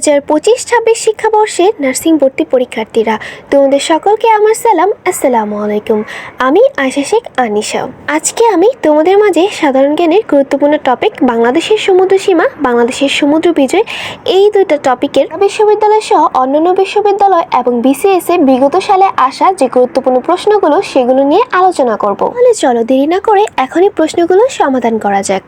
হাজার পঁচিশ, ছাব্বিশ শিক্ষাবর্ষে নার্সিং ভর্তি পরীক্ষার্থীরা। তোমাদের সকলকে আমার সালাম, আসসালামু আলাইকুম। আমি আয়শা শেখ আনিশা। আজকে আমি তোমাদের মাঝে সাধারণ জ্ঞানের গুরুত্বপূর্ণ টপিক বাংলাদেশের সমুদ্র সীমা, বাংলাদেশের সমুদ্র বিজয়, এই দুইটা টপিকের বিশ্ববিদ্যালয় সহ অন্যান্য বিশ্ববিদ্যালয় এবং বিসিএস এ বিগত সালে আসা যে গুরুত্বপূর্ণ প্রশ্নগুলো সেগুলো নিয়ে আলোচনা করব। তাহলে চলো দেরি না করে এখনই প্রশ্নগুলো সমাধান করা যাক।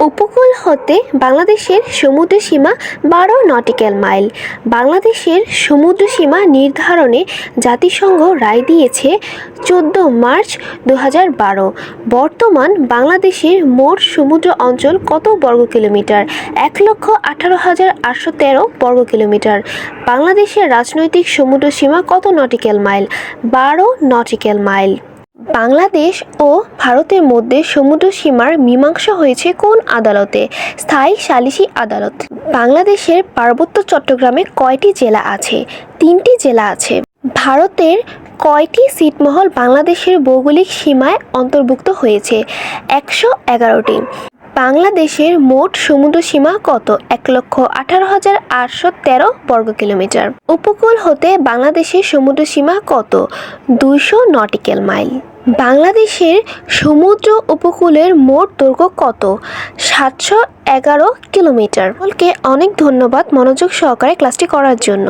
উপকূল হতে বাংলাদেশের সমুদ্র সীমা বারো নটিক্যাল মাইল। বাংলাদেশের সমুদ্র সীমা নির্ধারণে জাতিসংঘ রায় দিয়েছে চোদ্দ মার্চ দু বারো। বর্তমান বাংলাদেশের মোট সমুদ্র অঞ্চল কত বর্গ কিলোমিটার? এক লক্ষ আঠারো হাজার আটশো তেরো বর্গ কিলোমিটার। বাংলাদেশের রাজনৈতিক সমুদ্র সীমা কত নটিক্যাল মাইল? বারো নটিক্যাল মাইল। বাংলাদেশ ও ভারতের মধ্যে সমুদ্র সীমার মীমাংসা হয়েছে কোন আদালতে? স্থায়ী সালিসি আদালত। বাংলাদেশের পার্বত্য চট্টগ্রামে কয়টি জেলা আছে? তিনটি জেলা আছে। ভারতের কয়টি সিটমহল বাংলাদেশের ভৌগোলিক সীমায় অন্তর্ভুক্ত হয়েছে? একশো এগারোটি। বাংলাদেশের মোট সমুদ্র সীমা কত? এক লক্ষ আঠারো হাজার আটশো তেরো বর্গ কিলোমিটার। উপকূল হতে বাংলাদেশের সমুদ্র সীমা কত? দুইশো নটিক্যাল মাইল। বাংলাদেশের সমুদ্র উপকূলের মোট দৈর্ঘ্য কত? সাতশো এগারো কিলোমিটার। সকলকে অনেক ধন্যবাদ মনোযোগ সহকারে ক্লাসটি করার জন্য।